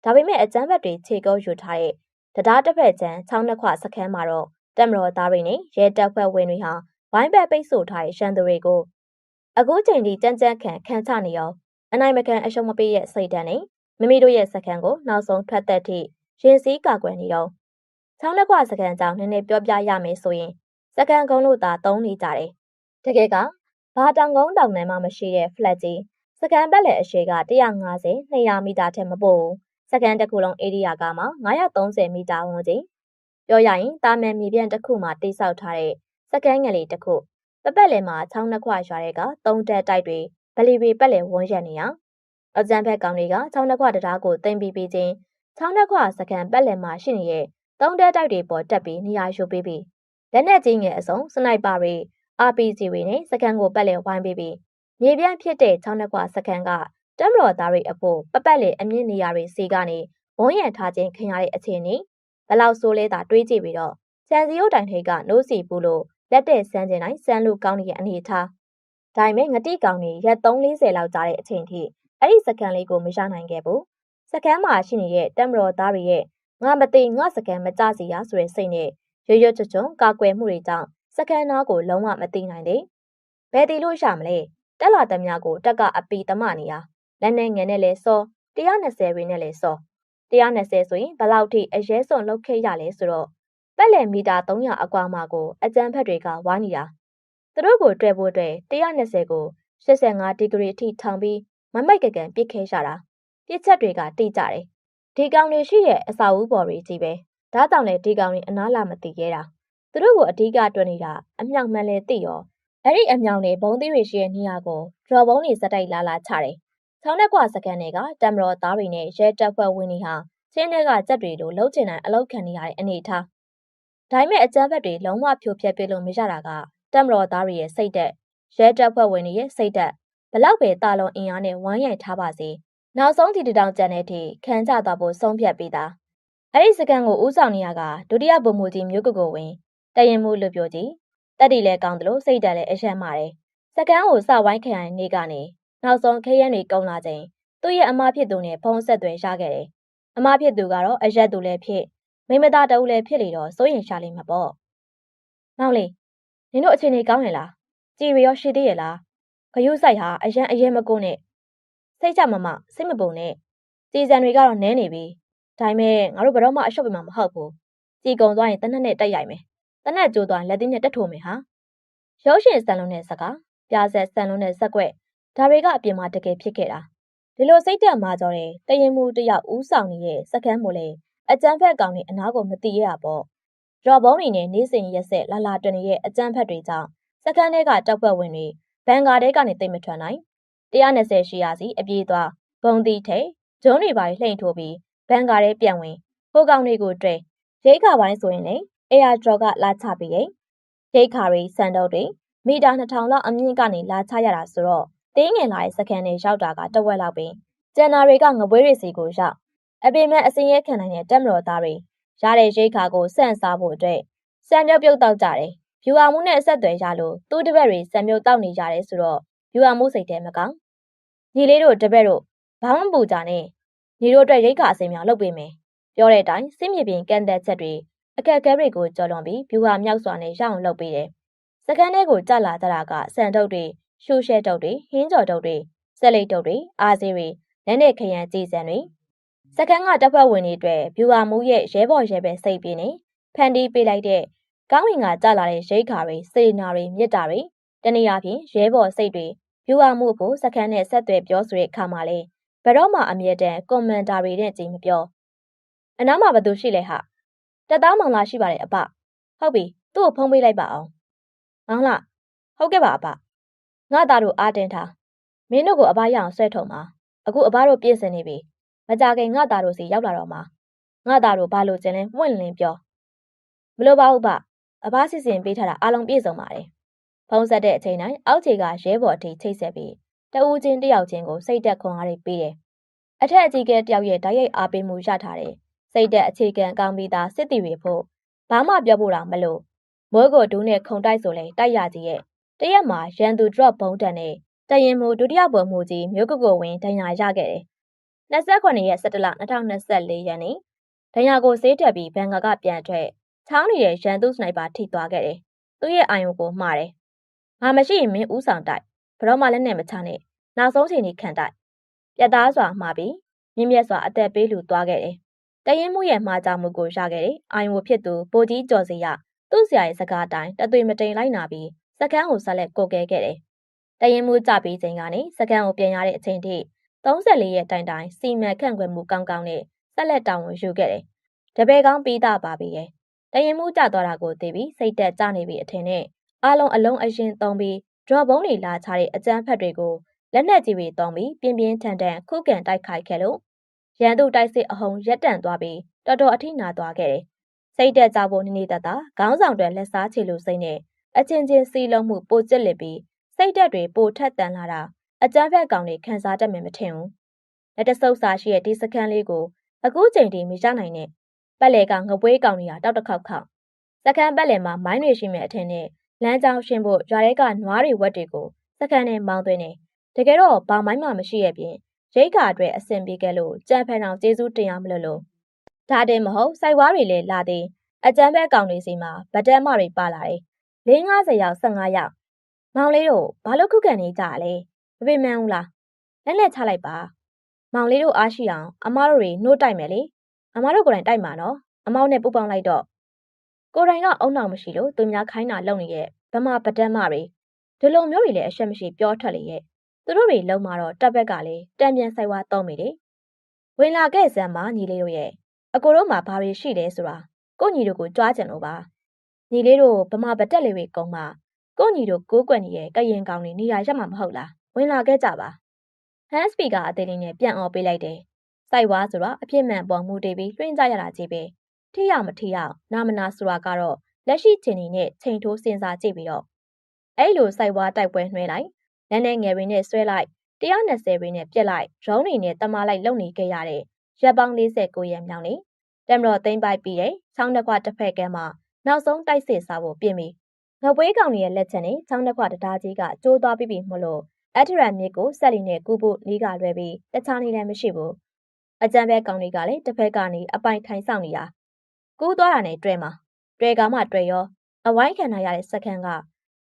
ဒါပေမဲ့အကျန်းဘက်တွေခြေကုပ်ယူထားတဲ့တရားတစ်ဖက်ချမ်းချောင်းနှစ်ခွစခန်းမှာတော့တက်မတော်သားတွေနဲ့ရဲတပ်ဖွဲ့ဝင်တွေဟာဝိုင်းဘက်ပိတ်ဆို့ထားတဲ့ရန်သူတွေကိုအခုချိန်ထိကြမ်းကြမ်းခံခံချနေရောအနိုင်မခံအရှုံးမပေးရဲ့စိတ်ဓာတ်နဲ့မိမိတို့ရဲ့စခန်းကိုနောက်ဆုံးထွက်သက်ထိရင်စည်းကာကွယ်နေတော့ ချောင်းနှစ်ခွစခန်းကြောင့်နည်းနည်းပြောပြရမယ်ဆိုရင်စခန်းကုန်းလို့သာသုံးနေကြတယ်တကယ်ကဘာတောင်ကုန်းတောင်ထဲမှာမရှိတဲ့ flat ကြီးစကန်ဘက်လည်းအရှိက150 200မီတာထက်မပိုဘူးစကန်တစ်ခုလုံး area ကမှ930မီတာဝန်းကျင်ပြောရရင်တာမန်မြေပြန့်တစ်ခုမှာတိစောက်ထားတဲ့စကန်ငယ်လေးတစ်ခုပပတ်လည်မှာချောင်းနှစ်ခွရွာတွေကသုံးတက်တိုက်တွေဗလီပေပတ်လည်ဝန်းရံနေရအကြံဖက်ကောင်တွေကချောင်းနှစ်ခွတရားကိုတင်ပြီးပြီးချင်းချောင်းနှစ်ခွစကန်ပတ်လည်မှာရှိနေတဲ့ သုံးတက်တိုက်တွေပေါ်တက်ပြီးနေရာယူပေးပြီးလက်နက်ကြီးငယ်အစုံစနိုက်ပါတွေ RPG တွေနဲ့စကန်ကိုပတ်လည်ဝိုင်းပေးပြီးမြေပြန့်ဖြစ်တဲ့ချောင်းနှကွာစကန်ကတက်မတော်သားတွေအဖို့ပပတ်လေအမြင့်နေရာတွေစီကနေဝုံးရံထားခြင်းခင်ရတဲ့အခြေအနေဘလောက်ဆိုးလဲတာတွေးကြည့်ပြီးတော့စံစီယိုတိုင်ထိတ်ကနိုးစီပူလို့လက်တဲ့စမ်းကျင်တိုင်းစမ်းလို့ကောင်းနေတဲ့အနေထားဒါပေမဲ့ငတိကောင်တွေရက်340လောက်ကြာတဲ့အချိန်ထိအဲ့ဒီစကန်လေးကိုမရနိုင်ခဲ့ဘူးစကန်မှာရှိနေတဲ့တက်မတော်သားတွေရဲ့ ငါမသိငါစကန်မကြစီရဆိုတဲ့စိတ်နဲ့ရွရွချွချွကာကွယ်မှုတွေကြောင့်စကန်နာကိုလုံးဝမသိနိုင်သေးဘယ်တီလို့ရမလဲတက်လာသမျှကိုတက်ကအပီတမနေရလက်နဲ့ငယ်နဲ့လဲစော120ရီနဲ့လဲစော120ဆိုရင်ဘယ်လောက်ထိအရဲစွန်လောက်ခဲ့ရလဲဆိုတော့ပက်လယ်မီတာ300အကွာမှာကိုအကြမ်းဖက်တွေကဝိုင်းနေတာသူတို့ကိုတွေ့ဖို့အတွက်120ကို85ဒီဂရီအထိထောင်ပြီးမမိုက်ကကန်ပစ်ခဲရတာပြစ်ချက်တွေကတိကျတယ် ဒီကောင်တွေရှိရဲ့အစာအုပ်ပေါ်တွေကြီးပဲဒါတောင်လေဒီကောင်တွေအနားလာမသိရဲတာသူတို့ကိုအဓိကတွက်နေတာအမြောက်မှန်လဲသိရောအဲ့ဒီအမြောင်တွေဘုံသီးတွေရှိတဲ့နေရာကိုဒရော်ဘုံတွေစက်တိုက်လာလာချတယ်ချောင်းနဲ့ကွာစကန်တွေကတမတော်သားတွေနဲ့ရဲတပ်ဖွဲ့ဝင်တွေဟာချင်းတွေကကြက်တွေလိုလှုပ်ချင်တိုင်းအလောက်ခံနေရတဲ့အနေအထားဒါပေမဲ့အကြမ်းဖက်တွေလုံးဝဖြိုဖျက်ပြလို့မရတာကတမတော်သားတွေရဲ့စိတ်သက်ရဲတပ်ဖွဲ့ဝင်တွေရဲ့စိတ်သက်ဘလောက်ပဲတာလွန်အင်အားနဲ့ဝိုင်းရိုက်ထားပါစေ နောက်ဆုံးဒီတောင်ကြံတဲ့အထိခံကြသွားဖို့ဆုံးဖြတ်ပြီးသားအဲ့ဒီစကန်ကိုဥဆောင်နေရကဒုတိယဗိုလ်မှူးကြီးမျိုးကကိုဝင်တရင်မှုလူပြိုကြီးတက်တီလဲကောင်းတယ်လို့စိတ်တက်လဲအရှက်မာတယ်စကန်ကိုစဝိုင်းခရိုင်နေကနေနောက်ဆုံးခရဲတွေကုန်းလာချိန်သူ့ရဲ့အမဖြစ်သူနဲ့ဖုံးဆက်သွယ်ရခဲ့တယ်အမဖြစ်သူကတော့အရက်သူလည်းဖြစ်မိမသားတအုပ်လည်းဖြစ်လေတော့စိုးရင်ရှာလိမ့်မှာပေါ့မောင်လေးနင်တို့အခြေအနေကောင်းရဲ့လားကြည်ရရောရှိသေးရဲ့လားဂယုဆိုင်ဟာအရန်အရင်မကုန်းနဲ့ စိတ်ချမမစိတ်မပုံနဲ့ကြည်စံတွေကတော့နဲနေပြီဒါပေမဲ့ငါတို့ဘယ်တော့မှအရှုပ်ပြမှာမဟုတ်ဘူးကြည်ကုံသွားရင်တနက်နဲ့တက်ရိုက်မယ်တနက်ကျိုးသွားလက်သီးနဲ့တက်ထိုးမယ်ဟာရုပ်ရှင်ဆန်လုံးနဲ့စကားပြားဆက်ဆန်လုံးနဲ့ဇက်ွက်ဒါတွေကအပြင်မှာတကယ်ဖြစ်ခဲ့တာဒီလိုစိတ်တက်မှာကြောတဲ့တရင်မှုတယောက်ဦးဆောင်နေတဲ့စကမ်းမို့လဲအကျန်းဖက်ကောင်တွေအနာကိုမတိရတာပေါ့ရော်ဘုံတွေနဲ့နေစဉ်ရက်ဆက်လာလာတွင်နေရဲ့အကျန်းဖက်တွေကြောင့်စကမ်းတွေကတောက်ဖွဲ့ဝင်တွေဘန်ကာတဲကနေတိတ်မထွက်နိုင် 120ရှိရစီအပြေးသွားဘုံတီထိတ်ဂျုံးတွေပါလှိမ့်ထိုးပြီးဘန်ကာတဲပြန်ဝင်ဟိုကောင်တွေကိုတွေ့ရိတ်ခါပိုင်းဆိုရင်လေအေယာဒရော့ကလာချပြီးရင်ရိတ်ခါတွေစံတော့တွေမီတာ2000လောက်အမြင့်ကနေလာချရတာဆိုတော့တင်းငင်လာတဲ့စကန်တွေရောက်တာကတဝက်လောက်ပဲကျန်နာတွေကငပွေးတွေစီကိုရောက်အပေမဲ့အစင်းရဲခံနိုင်တဲ့တက်မတော်သားတွေရတဲ့ရိတ်ခါကိုစန့်စားဖို့အတွက်စံပြုတ်ပြုတ်တောက်ကြတယ်ဗျူဟာမှုနဲ့အဆက်အသွယ်ရလို့သူ့တပည့်တွေစံမြုပ်တောက်နေကြတယ်ဆိုတော့ဗျူဟာမှုစိတ်ထဲမကောင်း ညီလေးတို့တပည့်တို့ဘာမှမပူကြနဲ့ညီတို့အတွက်ရိတ်ခါအစင်မြောင်လုပ်ပေးမယ်ပြောတဲ့အတိုင်းစစ်မြေပြင်ကန်တဲ့ချက်တွေအခက်အခဲတွေကိုကြော်လွန်ပြီးဗျူဟာမြောက်စွာနဲ့ရအောင်လုပ်ပေးတယ်စကန်ထဲကိုကြလာကြတာကစံထုတ်တွေရှူရှဲတုတ်တွေဟင်းကြော်တုတ်တွေဆက်လိတ်တုတ်တွေအာစေးတွေလက်နဲ့ခရံကြည်စံတွေစကန်ကတပ်ဖွဲ့ဝင်တွေအတွက်ဗျူဟာမူရဲ့ရဲဘော်ရဲပဲစိတ်ပြင်းနေဖန်တီးပေးလိုက်တဲ့ကောင်းဝင်ကကြလာတဲ့ရိတ်ခါတွေစေနာတွေမြစ်တာတွေတနည်းအားဖြင့်ရဲဘော်စိတ်တွေ ဗျူဟာမှုဖို့စကန်နဲ့ဆက်သွယ်ပြောဆိုတဲ့အခါမှာလေဘယ်တော့မှအမြဲတမ်းကွန်မန်ဒါတွေနဲ့ကြည်မပြောအနားမှာဘသူရှိလဲဟာတက်သားမောင်လာရှိပါတယ်အပဟုတ်ပြီသူ့ကိုဖုံးပေးလိုက်ပါအောင်မောင်လာဟုတ်ကဲ့ပါအပငါသားတို့အားတင်းထားမင်းတို့ကိုအဘရအောင်ဆွဲထုံပါအခုအဘတို့ပြည့်စင်နေပြီမကြခင်ငါသားတို့စီရောက်လာတော့မှာငါသားတို့ဘာလို့ကျင်လဲပွင့်လင်းပြောမလို့ပါဘူးဗျအဘစစ်စင်ပေးထားတာအားလုံးပြည့်စုံပါတယ် ဖုံးဆက်တဲ့အချိန်တိုင်းအောက်ခြေကရဲဘော်အထိချိတ်ဆက်ပြီးတဦးချင်းတယောက်ချင်းကိုစိတ်တက်ခွန်အားတွေပေးတယ်အထက်အကြီးကဲတယောက်ရဲ့ဓာတ်ရိုက်အားပေးမှုရထားတယ်စိတ်တက်အခြေခံကောင်းပြီးသားစစ်တီတွေဖို့ဘာမှပြောဖို့တော့မလို့မိုးကိုဒူးနဲ့ခုံတိုက်ဆိုလဲတိုက်ရကြီးရဲ့တရက်မှာရန်သူ drop ဘုံတန်နဲ့တရင်မှုဒုတိယဘုံမှုကြီးမြို့ကုကိုဝင်ဒဏ်ရာရခဲ့တယ်။29ရက်17လ2024ရက်နေ့ဒဏ်ရာကိုဆေးတက်ပြီးဘန်ကာကပြန်ထွက်ချောင်းနေတဲ့ရန်သူစနိုက်ပါထိသွားခဲ့တယ်။သူ့ရဲ့အာယုံကိုမှားတယ်။ ငါမရှိရင်မင်းဥဆောင်တိုက်ဘရောမှလည်းနဲ့မချနဲ့နောက်ဆုံးချိန်ကြီးခံတိုက်ပြတ်သားစွာမှားပြီးမြင့်မြတ်စွာအသက်ပေးလူသွားခဲ့တယ်။တရင်မှုရဲ့မှားကြမှုကိုရခဲ့တယ်။အာယုံကိုဖြစ်သူပိုကြီးကျော်စီရသူ့ဆရာရဲ့စကားအတိုင်းတသွေမတိန်လိုက်နာပြီးစကန်းကိုဆက်လက်ကိုကဲခဲ့တယ်။တရင်မှုကြပြီးချိန်ကနေစကန်းကိုပြန်ရတဲ့အချိန်ထိ34ရက်တိုင်တိုင်စီမံခန့်ခွဲမှုကောင်းကောင်းနဲ့ဆက်လက်တာဝန်ယူခဲ့တယ်။တပည့်ကောင်းပြီးသားပါပြီရဲ့။တရင်မှုကြသွားတာကိုသိပြီးစိတ်သက်ကြနေပြီအထင်နဲ့ အားလုံးအလုံးအရင်သုံးပြီး drop ဘုံတွေလာချတဲ့အကြမ်းဖက်တွေကိုလက်နက်ကြီးတွေသုံးပြီးပြင်းပြင်းထန်ထန်ခုခံတိုက်ခိုက်ခဲ့လို့ရန်သူတိုက်စစ်အဟုန်ရက်တန့်သွားပြီးတော်တော်အထိနာသွားခဲ့တယ်။စိတ်တက်ကြဖို့နေနေတတာခေါင်းဆောင်တွေလက်စားချေလို့စိတ်နဲ့အချင်းချင်းစီးလုံးမှုပိုကျစ်လစ်ပြီးစိတ်တက်တွေပိုထက်တန်လာတာအကြမ်းဖက်ကောင်တွေခံစားတတ်မယ်မထင်ဘူး။လက်တဆုပ်စာရှိတဲ့ဒီစခန်းလေးကိုအခုချိန်ထိမရနိုင်နဲ့ပတ်လေကငပွေးကောင်တွေကတောက်တစ်ခေါက်ခေါက်စခန်းပတ်လေမှာမိုင်းတွေရှိမယ်အထင်နဲ့ လမ်းကြောင်းရှင်းဖို့ရွာထဲကနွားတွေဝက်တွေကိုစခန်းနဲ့မောင်းသွင်းနေတကယ်တော့ဘာမိုင်းမှမရှိရဲ့ပြင်ရရိတ်ခါအတွက်အဆင်ပြေခဲ့လို့ကြံဖန်အောင်ကျေးဇူးတင်ရမလို့လို့ဒါတင်မဟုတ်စိုက်ဝါးတွေလည်းလာသေးအကြမ်းဖက်ကောင်တွေစီမှာဗတ်တက်မတွေပါလာတယ်၄50ရောက်15ရောက်မောင်လေးတို့ဘာလို့ခုခံနေကြရလဲမပေမှန်းဘူးလားလက်လက်ချလိုက်ပါမောင်လေးတို့အားရှိအောင်အမတို့တွေနှိုးတိုက်မယ်လေအမတို့ကိုယ်တိုင်တိုက်မှာနော်အမောက်နဲ့ပူပေါင်းလိုက်တော့ ကိုယ်တိုင်ကအုံနောက်မရှိလို့သူများခိုင်းတာလုပ်နေရဲ့ဗမာဗတ်တက်မတွေဒီလိုမျိုးတွေလည်းအရှက်မရှိပြောထွက်လေရဲ့သူတို့တွေလုံมาတော့တပ်ဘက်ကလည်းတံပြန်ဆိုင်ဝါတော့မိတယ်ဝင်လာခဲ့စမ်းမှာညီလေးတို့ရဲ့အကိုတို့မှာဘာတွေရှိလဲဆိုတာကိုညီတို့ကိုကြွားကြံလို့ပါညီလေးတို့ဗမာဗတ်တက်လေးတွေကုံမှာကိုညီတို့ကိုးကွက်နေတဲ့ကရင်ကောင်တွေနေရာရက်မှာမဟုတ်လားဝင်လာခဲ့ကြပါဟန်စပီကာအသေးလေးနဲ့ပြန်អော်ပေးလိုက်တယ်စိုက်ဝါဆိုတော့အပြစ်မှန်ပေါ်မူတည်ပြီးလွှင့်ကြရတာကြီးပဲ ထိရမထိရနာမနာဆိုတာကတော့လက်ရှိချိန်နေနဲ့ချိန်ထိုးစဉ်းစားကြည့်ပြီးတော့အဲ့လိုစိုက်ဝါတိုက်ပွဲနှွှဲလိုက်လက်နဲ့ငယ်တွေနဲ့ဆွဲလိုက်120တွေနဲ့ပြက်လိုက်ရုံးတွေနဲ့တမလိုက်လုံနေခဲ့ရတဲ့ရက်ပေါင်း49ရက်မြောက်နေတမတော်သိမ့်ပိုက်ပြီးတဲ့ချောင်းတစ်ခွတစ်ဖက်ကဲမှာနောက်ဆုံးတိုက်စစ်စားဖို့ပြင်ပြီးငပွေးကောင်ရဲ့လက်ချက်နဲ့ချောင်းတစ်ခွတတားကြီးကကျိုးသွားပြီးပြီမလို့အထရန်မြစ်ကိုဆက်လီနဲ့ကူဖို့နီးကလွဲပြီးတခြားနေလည်းမရှိဘူးအကြံဘဲကောင်တွေကလည်းတစ်ဖက်ကနေအပိုင်ထိုင်ဆောင်နေတာ ကူးသွားတာနဲ့တွေ့မှာတွေ့ကမှတွေ့ရောအဝိုင်းခံရတဲ့စက္ကန့်က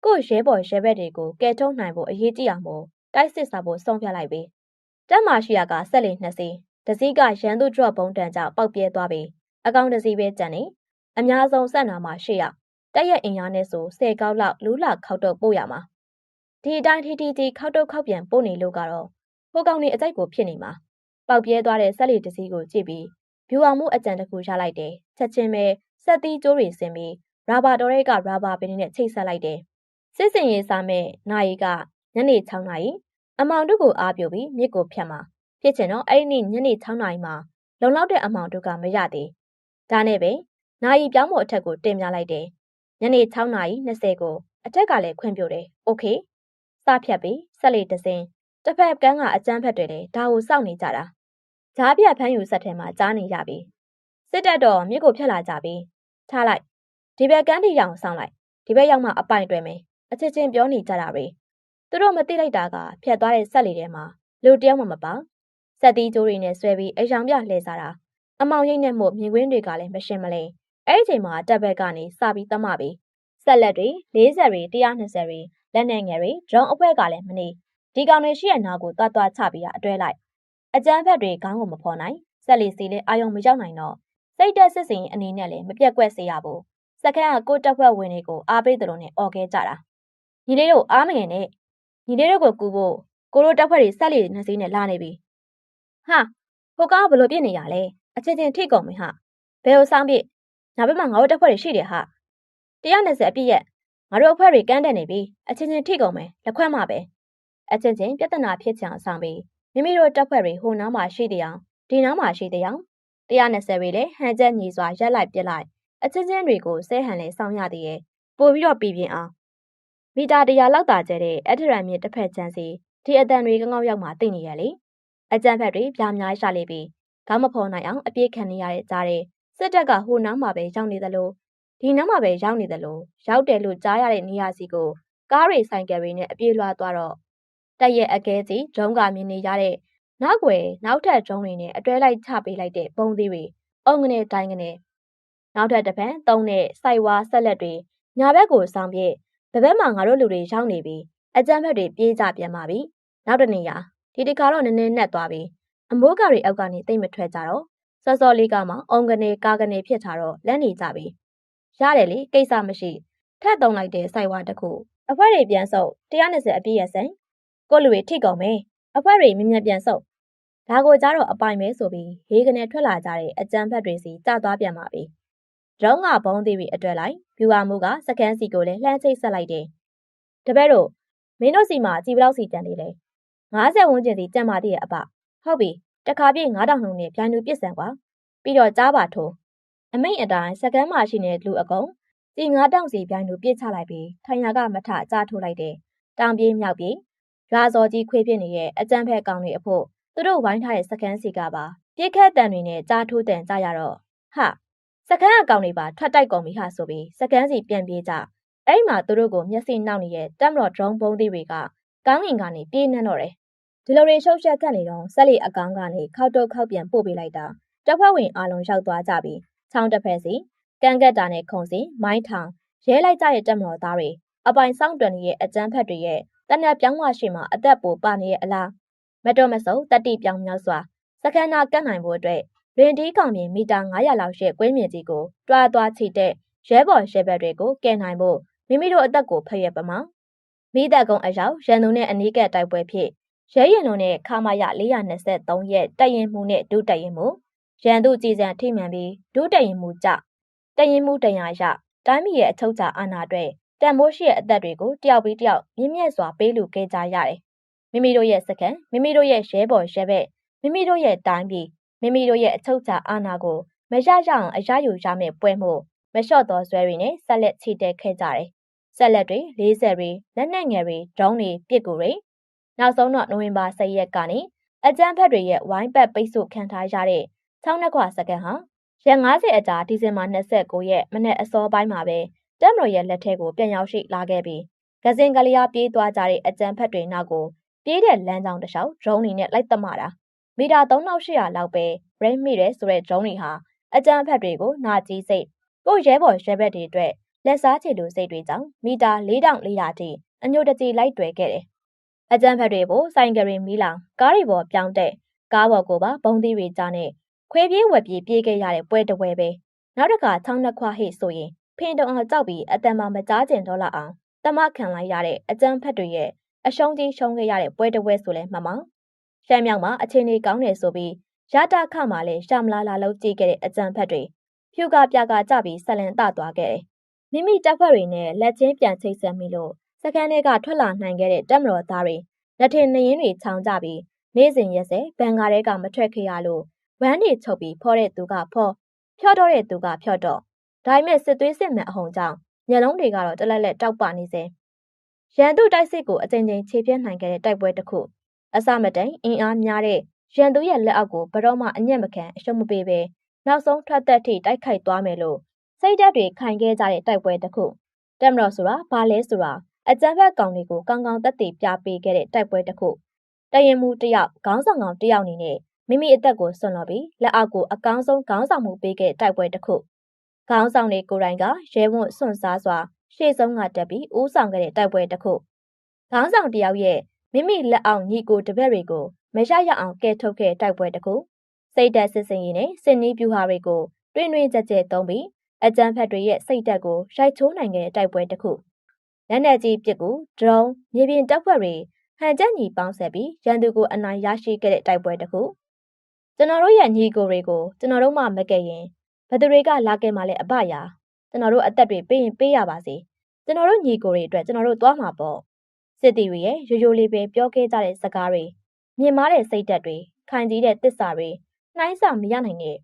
ကို့ရဲဘော်ရဲဘက်တွေကိုကဲထုံးနိုင်ဖို့အရေးကြီးအောင်မို့တိုက်စစ်စားဖို့ဆုံးဖြတ်လိုက်ပြီတက်မရှိရကဆက်လီနှစ်စီးတစည်းကရန်သူ drop ဘုံတန်ကြောင့်ပောက်ပြဲသွားပြီးအကောင်တစည်းပဲကြံနေအများဆုံးဆက်နာမှာရှေ့ရတက်ရက်အင်အားနဲ့ဆို၁၀ကောက်လောက်လူးလာခောက်တော့ပို့ရမှာဒီအတိုင်းထီထီတီခောက်တော့ခောက်ပြန်ပို့နေလို့ကတော့ဟိုကောင်နေအကြိုက်ကိုဖြစ်နေမှာပေါက်ပြဲသွားတဲ့ဆက်လီတစည်းကိုကြည့်ပြီး ဖြူအောင်မှုအကြံတစ်ခုရလိုက်တယ်။ချက်ချင်းပဲဆက်သီးကြိုးတွေဆင်ပြီးရာဘာတော်ရဲကရာဘာပင်နဲ့ချိတ်ဆက်လိုက်တယ်။စစ်စင်ရေးစားမဲ့နိုင်ကညနေ6နာရီအမောင်တို့ကိုအားပြုပြီးမြစ်ကိုဖြတ်မှာဖြစ်ချင်တော့အဲ့ဒီညနေ6နာရီမှာလုံလောက်တဲ့အမောင်တို့ကမရသေး။ဒါနဲ့ပဲနိုင်ပြောင်းဖို့အထက်ကိုတင်ပြလိုက်တယ်။ညနေ6နာရီ20ကိုအထက်ကလည်းခွင့်ပြုတယ်။ Okay စဖြတ်ပြီးဆက်လေတစင်းတစ်ဖက်ကန်းကအကြမ်းဖက်တွေတယ်ဒါကိုစောင့်နေကြတာ ဂျားပြဖမ်းယူဆက်ထဲမှာကြားနေရပြီစစ်တပ်တော့မြစ်ကိုဖြတ်လာကြပြီထားလိုက်ဒီဘက်ကန်းတီရောင်ဆောင်လိုက်ဒီဘက်ရောက်မှအပိုင်တွယ်မယ်အချစ်ချင်းပြောနေကြတာပဲသူတို့မသိလိုက်တာကဖြတ်သွားတဲ့ဆက်လေထဲမှာလူတယောက်မှမပါဆက်သီးကြိုးတွေနဲ့ဆွဲပြီးအယောင်ပြလှည့်စားတာအမောင်ရိတ်နဲ့မို့မြင်ကွင်းတွေကလည်းမရှင်းမလင်းအဲ့ဒီချိန်မှာတပ်ဘက်ကနေစပြီးသမပြီးဆက်လက်တွေ40တွေ120တွေလက်နဲ့ငယ်တွေဒရုန်းအဖွဲကလည်းမနေဒီကောင်တွေရှိရနာကိုတွားတွားချပြီးအတွဲလိုက် အကြမ်းဖက်တွေခေါင်းကိုမဖော်နိုင်ဆက်လီစီလည်းအာယုံမရောက်နိုင်တော့စိတ်တက်စစ်စင်အနေနဲ့လည်းမပြက်ကွက်စေရဘူးစကန်းကကိုတက်ဖွဲ့ဝင်တွေကိုအားပေးတယ်လို့နဲ့អော်ခဲ့ကြတာညီလေးတို့အားမငယ်နဲ့ညီလေးတို့ကိုကူဖို့ကိုတို့တက်ဖွဲ့တွေဆက်လီနှစ်စီးနဲ့လာနေပြီဟာဟိုကောင်ကဘလို့ပြစ်နေရလဲအချင်းချင်းထိကုန်ပြီဟာဘယ်ကိုစောင်းပြစ်ညာဘက်မှာငါတို့တက်ဖွဲ့တွေရှိတယ်ဟာ120အပြည့်ရက်ငါတို့အဖွဲ့တွေကန်းတက်နေပြီအချင်းချင်းထိကုန်မယ်လက်ခွက်မှာပဲအချင်းချင်းပြဿနာဖြစ်ချင်အောင်ဆောင်ပြီး မိမိတို့တက်ဖွဲ့တွေဟိုနားမှာရှိတဲ့အောင်ဒီနားမှာရှိတဲ့အောင်120ပဲလေဟန်ချက်ညီစွာရက်လိုက်ပြစ်လိုက်အချင်းချင်းတွေကိုဆဲဟန်လဲစောင်းရသေးရဲ့ပို့ပြီးတော့ပြည်ပြင်းအောင်မီတာတရာလောက်သာကျတဲ့အထရံမြစ်တစ်ဖက်ချမ်းစီဒီအတန်တွေကောင်းကောင်းရောက်မှသိနေရလေအကြံဖက်တွေပြားများရှာလေပြီးခေါင်းမဖော်နိုင်အောင်အပြစ်ခံနေရတဲ့ကြားတဲ့စစ်တပ်ကဟိုနားမှာပဲရောက်နေသလိုဒီနားမှာပဲရောက်နေသလိုရောက်တယ်လို့ကြားရတဲ့နေရာစီကိုကားတွေဆိုင်ကယ်တွေနဲ့အပြေးလွှားသွားတော့ တက်ရဲ့အကဲစီဒရုန်းကမြင်နေရတဲ့နောက်ွယ်နောက်ထပ်ဒရုန်းတွေနဲ့အတွဲလိုက်ချပေးလိုက်တဲ့ပုံသီးတွေအုံငနဲ့တိုင်းကနေနောက်ထပ်တစ်ဖက်သုံးတဲ့စိုက်ဝါဆက်လက်တွေညာဘက်ကိုဆောင်ပြစ်ဘဘက်မှာငါတို့လူတွေရောက်နေပြီအကြမ်းဖက်တွေပြေးကြပြန်ပါပြီနောက်တနေရာဒီတခါတော့နည်းနည်းနဲ့သွားပြီအမိုးကတွေအောက်ကနေတိတ်မထွက်ကြတော့စောစောလေးကမှအုံကနေကာကနေဖြစ်ထားတော့လက်နေကြပြီရတယ်လေကိစ္စမရှိထပ်တုံလိုက်တဲ့စိုက်ဝါတစ်ခုအဖွဲတွေပြန်ဆုပ်120အပြည့်ရစံ ကိုလူတွေထိကုန်မယ်အဖွဲတွေမြင်မြင်ပြန်ဆုပ်ဒါကိုကြတော့အပိုင်ပဲဆိုပြီးဟေးကနေထွက်လာကြတဲ့အကြမ်းဖက်တွေစီကျသွားပြန်ပါပြီဒရုန်းကဘုံသေးပြီးအတွဲလိုက်ဗျူဟာမှုကစကန်စီကိုလည်းလှမ်းချိတ်ဆက်လိုက်တယ်တပည့်တို့မင်းတို့စီမှာကြည်ဘလောက်စီတန်သေးလဲ90ဝန်းကျင်စီကြံပါသေးရဲ့အပဟုတ်ပြီတခါပြည့်9000နှုန်းနဲ့ဗျိုင်းလူပြစ်ဆန်ကွာပြီးတော့ကြားပါထိုးအမိတ်အတိုင်းစကမ်းမှာရှိနေတဲ့လူအကုန်စီ9တောင်စီဗျိုင်းလူပြစ်ချလိုက်ပြီးထိုင်ရကမထအကြထိုးလိုက်တယ်တောင်ပြေးမြောက်ပြေး ရွာစော်ကြီးခွေးပြစ်နေရဲ့အကြမ်းဖက်ကောင်တွေအဖို့သူတို့ဝိုင်းထားတဲ့စကမ်းစီကပါပြစ်ခတ်တန်တွေနဲ့ကြားထိုးတန်ကြရတော့ဟာစကန်းအကောင်တွေပါထွက်တိုက်ကုန်ပြီဟာဆိုပြီးစကန်းစီပြန်ပြေးကြအဲ့မှာသူတို့ကိုမျက်စိနှောက်နေတဲ့တက်မတော်ဒရုန်းဘုံးသေးတွေကကောင်းငင်ကနေပြေးနှံ့တော့တယ်ဒီလိုတွေရှုပ်ရှက်ခတ်နေတော့ဆက်လီအကောင်ကနေခောက်တုတ်ခောက်ပြန်ပို့ပေးလိုက်တာတပ်ဖွဲ့ဝင်အားလုံးရောက်သွားကြပြီးချောင်းတစ်ဖက်စီကန့်ကက်တာနဲ့ခုံစီမိုင်းထောင်ရဲလိုက်ကြတဲ့တပ်မတော်သားတွေအပိုင်ဆောင်တွန်ရဲ့အကြမ်းဖက်တွေရဲ့ တနက်ပြောင်းဝရှိမှာအသက်ပိုပါနေရဲ့အလားမတော်မဆုံတက်တိပြောင်းမြောက်စွာစကန်နာကတ်နိုင်ဖို့အတွက်ရင်ဒီကောင်မြေမီတာ900လောက်ရှိကွင်းမြင့်ကြီးကိုတွားသွားချိတဲ့ရဲဘော်ရဲဘက်တွေကိုကယ်နိုင်ဖို့မိမိတို့အသက်ကိုဖျက်ပမှာမိသက်ကုံအရောက်ရန်သူနဲ့အနီးကပ်တိုက်ပွဲဖြစ်ရဲရင်လုံးနဲ့ခမာရ423ရက်တရင်မှုနဲ့ဒုတရင်မှုရန်သူကြည်စံထိမှန်ပြီးဒုတရင်မှုကြတရင်မှုတရားရတိုင်းပြည်ရဲ့အချုပ်ချာအာဏာအတွက် တန်မိုးရှိရဲ့အသက်တွေကိုတယောက်ပြီးတယောက်မြင့်မြတ်စွာပေးလူခဲ့ကြရတယ်မိမိတို့ရဲ့စကန်မိမိတို့ရဲ့ရဲဘော်ရဲဘက်မိမိတို့ရဲ့တိုင်းပြည်မိမိတို့ရဲ့အချုပ်ချာအာဏာကိုမရရအောင်အရယူရမယ့်ပွဲမှုမလျှော့သောဆွဲတွေနဲ့ဆက်လက်ချီတက်ခဲ့ကြတယ်ဆက်လက်တွေ40တွေလက်နက်ငယ်တွေဒုံးတွေပစ်ကူတွေနောက်ဆုံးတော့နိုဝင်ဘာ10ရက်ကနေအကြမ်းဖက်တွေရဲ့ဝိုင်းပတ်ပိတ်ဆို့ခံထားရတဲ့6နှစ်ခွာစကန်ဟာရက်90အကြာဒီဇင်ဘာ29ရက်မနေ့အစောပိုင်းမှာပဲ တက်မတော်ရဲ့လက်ထက်ကိုပြန်ရောက်ရှိလာခဲ့ပြီးဂဇင်ကလေးအားပြေးသွားကြတဲ့အကြမ်းဖက်တွေနောက်ကိုပြေးတဲ့လမ်းကြောင်းတစ်လျှောက်ဒရုန်းတွေနဲ့လိုက်သမတာမီတာ3800လောက်ပဲ brain မိတယ်ဆိုတဲ့ဒရုန်းတွေဟာအကြမ်းဖက်တွေကိုနာကြီးစိတ်ကိုရဲဘော်ရဲဘက်တွေအတွက်လက်စားချေလူစိတ်တွေကြောင့်မီတာ4400ထိအညိုတကြီးလိုက်တွယ်ခဲ့တယ်။အကြမ်းဖက်တွေပိုဆိုင်ကရီမီလောင်ကားတွေပေါ်ပြောင်းတဲ့ကားပေါ်ကိုပါဘုံသီးတွေကြားနဲ့ခွေးပြေးဝက်ပြေးပြေးခဲ့ရတဲ့ပွဲတစ်ပွဲပဲနောက်တစ်ခါထောင်းနှစ်ခွဟိဆိုရင် ဖင်တုံအောင်ကြောက်ပြီးအတန်မှမကြားကျင်တော့လောက်အောင်တမခံလိုက်ရတဲ့အကြမ်းဖက်တွေရဲ့အရှုံးကြီးရှုံးခဲ့ရတဲ့ပွဲတစ်ပွဲဆိုလဲမှမရှမ်းမြောက်မှာအခြေအနေကောင်းတယ်ဆိုပြီးရတာခမှလည်းရှာမလာလာလုံးကြည့်ခဲ့တဲ့အကြမ်းဖက်တွေဖြူကပြကကြပြီးဆက်လန်တသွားခဲ့တယ်။မိမိတပ်ဖွဲ့တွေနဲ့လက်ချင်းပြန်ချိတ်ဆက်မိလို့စကန်တွေကထွက်လာနိုင်ခဲ့တဲ့တပ်မတော်သားတွေလက်ထင်နှရင်တွေခြောင်ကြပြီးနေ့စဉ်ရက်ဆက်ဘန်ကာတွေကမထွက်ခေရလို့ဝမ်းတွေချုပ်ပြီးဖောတဲ့သူကဖောဖြော့တော့တဲ့သူကဖြော့တော့ ဒါပေမဲ့စစ်သွေးစစ်မှန်အဟုန်ကြောင့်ညလုံးတွေကတော့တလက်လက်တောက်ပနေစေရန်သူတိုက်စစ်ကိုအကြိမ်ကြိမ်ခြေပြတ်နိုင်ခဲ့တဲ့တိုက်ပွဲတစ်ခုအစမတိုင်အင်အားများတဲ့ရန်သူရဲ့လက်အောက်ကိုဘရော့မှအညံ့မခံအရှုံးမပေးပဲနောက်ဆုံးထွက်သက်ထိတိုက်ခိုက်သွားမယ်လို့စိတ်ဓာတ်တွေခိုင်ခဲ့ကြတဲ့တိုက်ပွဲတစ်ခုတက်မတော်ဆိုတာဘာလဲဆိုတာအကြမ်းဖက်ကောင်တွေကိုကောင်းကောင်းသက်သေပြပေးခဲ့တဲ့တိုက်ပွဲတစ်ခုတရင်မှုတယောက်ခေါင်းဆောင်ကောင်တယောက်အနေနဲ့မိမိအသက်ကိုဆွန့်လော်ပြီးလက်အောက်ကိုအကောင်းဆုံးခေါင်းဆောင်မှုပေးခဲ့တိုက်ပွဲတစ်ခု ခေါင်းဆောင်တွေကိုယ်တိုင်ကရဲဝံ့စွန့်စားစွာရှေ့ဆုံးကတက်ပြီးဦးဆောင်ခဲ့တဲ့တိုက်ပွဲတစ်ခုခေါင်းဆောင်တယောက်ရဲ့မိမိလက်အောက်ညီကိုတပည့်တွေကိုမရရအောင်ကဲထုတ်ခဲ့တိုက်ပွဲတစ်ခုစိတ်ဓာတ်စစ်စင်ရေးနဲ့စစ်နီးပြူဟာတွေကိုတွင်တွင်ကြကြဲသုံးပြီးအကြမ်းဖက်တွေရဲ့စိတ်ဓာတ်ကိုရိုက်ချိုးနိုင်ခဲ့တဲ့တိုက်ပွဲတစ်ခုလက်နက်ကြီးပစ်ကူဒရုန်းမြေပြင်တပ်ဖွဲ့တွေဟန်ချက်ညီပေါင်းဆက်ပြီးရန်သူကိုအနိုင်ရရှိခဲ့တဲ့တိုက်ပွဲတစ်ခုကျွန်တော်တို့ရဲ့ညီကိုတွေကိုကျွန်တော်တို့မှမကယ်ရင် ဘသူတွေကလာခဲ့မှလဲအပရာကျွန်တော်တို့အသက်တွေပေးရင်ပေးရပါစေကျွန်တော်တို့ညီကိုတွေအတွက်ကျွန်တော်တို့သွားမှာပေါ့စစ်တီတွေရဲ့ရိုးရိုးလေးပဲပြောခဲ့ကြတဲ့စကားတွေမြင်မာတဲ့စိတ်ဓာတ်တွေခိုင်ကြီးတဲ့တစ္ဆာတွေနှိုင်းစာမရနိုင်တဲ့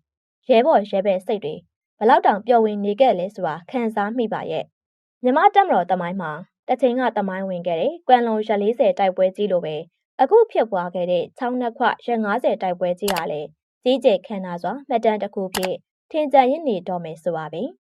ရဲဘော်ရဲဘဲစိတ်တွေဘလောက်တောင်ပျော်ဝင်နေခဲ့လဲဆိုတာခံစားမိပါရဲ့မြမတက်မတော်တမိုင်းမှာတချိန်ကတမိုင်းဝင်ခဲ့တဲ့ကွမ်လုံရက်40တိုက်ပွဲကြီးလိုပဲအခုဖြစ်ပွားခဲ့တဲ့6နှစ်ခွရက်50တိုက်ပွဲကြီးဟာလည်းကြီးကျယ်ခမ်းနားစွာမှတ်တမ်းတစ်ခုဖြစ် ထင်ကြရင်နေတော့မယ်ဆိုပါပဲ။